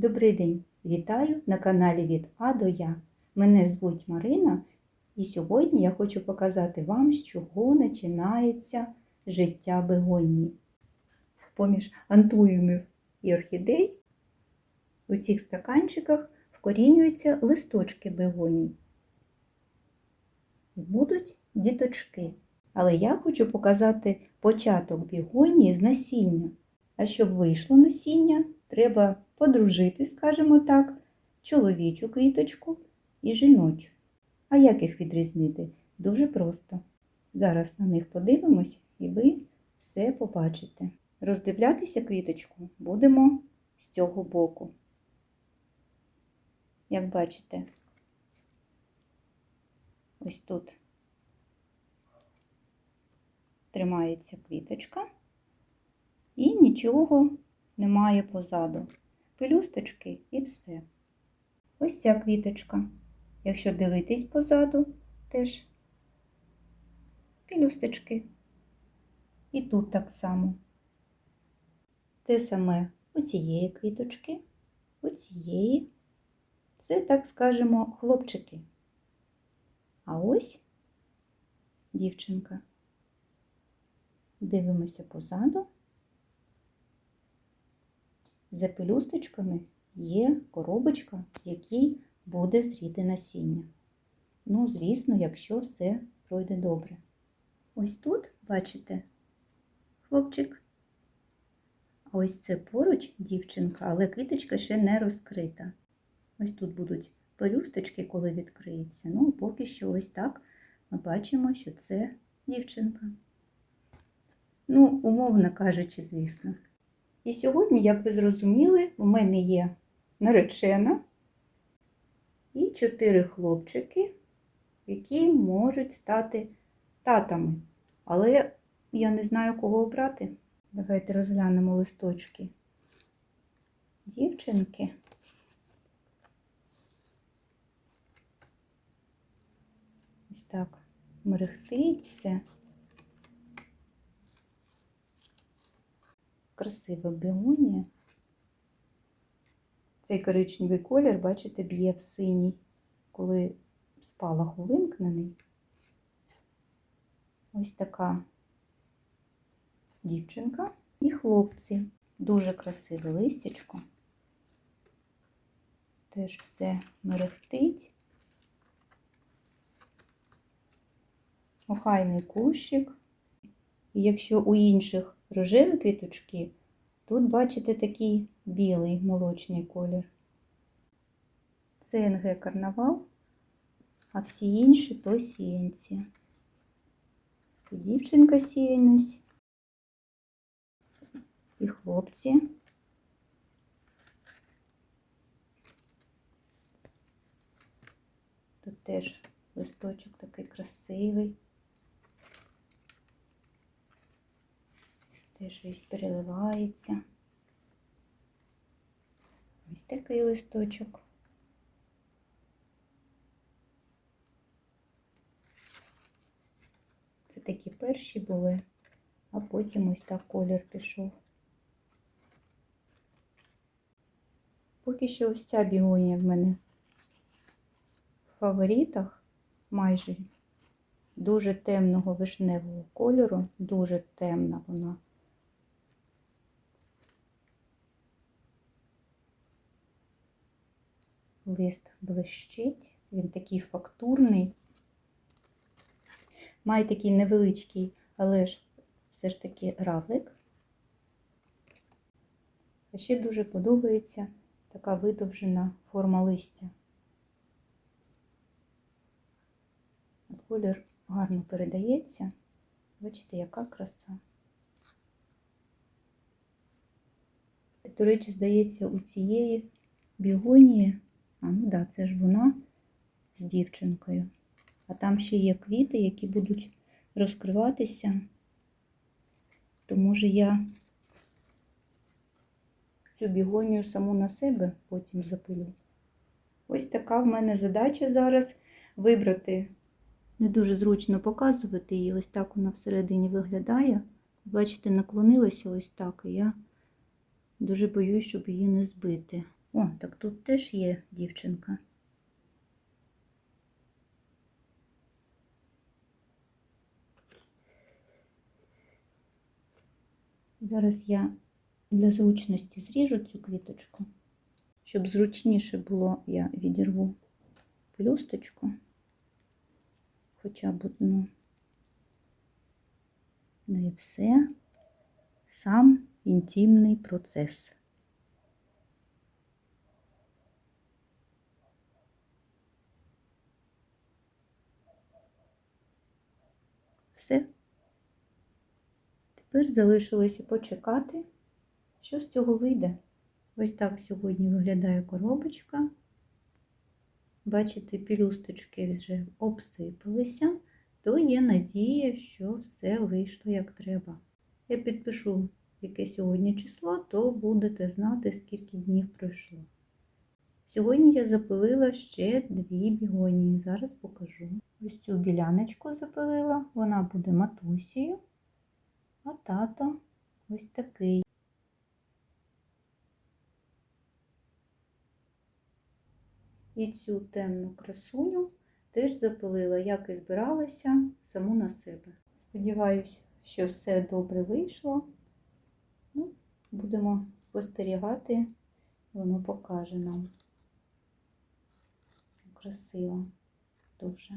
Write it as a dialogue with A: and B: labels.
A: Добрий день! Вітаю на каналі від А до Я. Мене звуть Марина, і сьогодні я хочу показати вам, з чого починається життя бегонії. Поміж антуюмів і орхідей у цих стаканчиках вкорінюються листочки бегонії. Будуть діточки. Але я хочу показати початок бігонії з насіння. А щоб вийшло насіння, треба подружити, скажімо так, чоловічу квіточку і жіночу. А як їх відрізнити? Дуже просто. Зараз на них подивимось і ви все побачите. Роздивлятися квіточку будемо з цього боку. Як бачите, ось тут тримається квіточка і нічого немає позаду. Пелюсточки і все. Ось ця квіточка. Якщо дивитись позаду, теж пелюсточки. І тут так само. Те саме у цієї квіточки, у цієї. Це, так скажемо, хлопчики. А ось дівчинка. Дивимося позаду. За пелюсточками є коробочка, в якій буде зріти насіння. Ну, звісно, якщо все пройде добре. Ось тут, бачите, хлопчик. А ось це поруч дівчинка, але квіточка ще не розкрита. Ось тут будуть пелюсточки, коли відкриється. Ну, поки що ось так ми бачимо, що це дівчинка. Ну, умовно кажучи, звісно. І сьогодні, як ви зрозуміли, у мене є наречена і чотири хлопчики, які можуть стати татами. Але я не знаю, кого обрати. Давайте розглянемо листочки дівчинки. Ось так мерехтить все. Красива біонія. Цей коричневий колір, бачите, б'є в синій, коли спалах увімкнений. Ось така дівчинка і хлопці. Дуже красиве листячко. Теж все мерехтить. Охайний кущик. І якщо у інших рожеві квіточки, тут бачите такий білий молочний колір. Це НГ карнавал, а всі інші то сіянці. І дівчинка сіянець, і хлопці. Тут теж листочок такий красивий. Теж весь переливається. Ось такий листочок. Це такі перші були, а потім ось так колір пішов. Поки що ось ця бігонія в мене в фаворитах майже дуже темного вишневого кольору, дуже темна вона. Лист блищить, він такий фактурний. Має такий невеличкий, але ж все ж таки равлик. А ще дуже подобається така видовжена форма листя. Колір гарно передається. Бачите, яка краса. До речі, здається, у цієї бігонії, а ну да, це ж вона з дівчинкою. А там ще є квіти, які будуть розкриватися. То може я цю бігонію саму на себе потім запилю. Ось така в мене задача зараз вибрати. Не дуже зручно показувати її, ось так вона всередині виглядає. Бачите, наклонилася ось так, і я дуже боюсь, щоб її не збити. О, так тут теж є дівчинка. Зараз я для зручності зріжу цю квіточку. Щоб зручніше було, я відірву пелюсточку. Хоча б одну. Ну і все. Сам інтимний процес. Все. Тепер залишилося почекати, що з цього вийде. Ось так сьогодні виглядає коробочка. Бачите, пілюсточки вже обсипалися, то є надія, що все вийшло як треба. Я підпишу, яке сьогодні число, то будете знати, скільки днів пройшло. Сьогодні я запилила ще дві бігонії. Зараз покажу. Ось цю біляночку запилила, вона буде матусією, а тато ось такий. І цю темну красуню теж запилила, як і збиралася саму на себе. Сподіваюсь, що все добре вийшло. Ну, будемо спостерігати, воно покаже нам. Красиво дуже.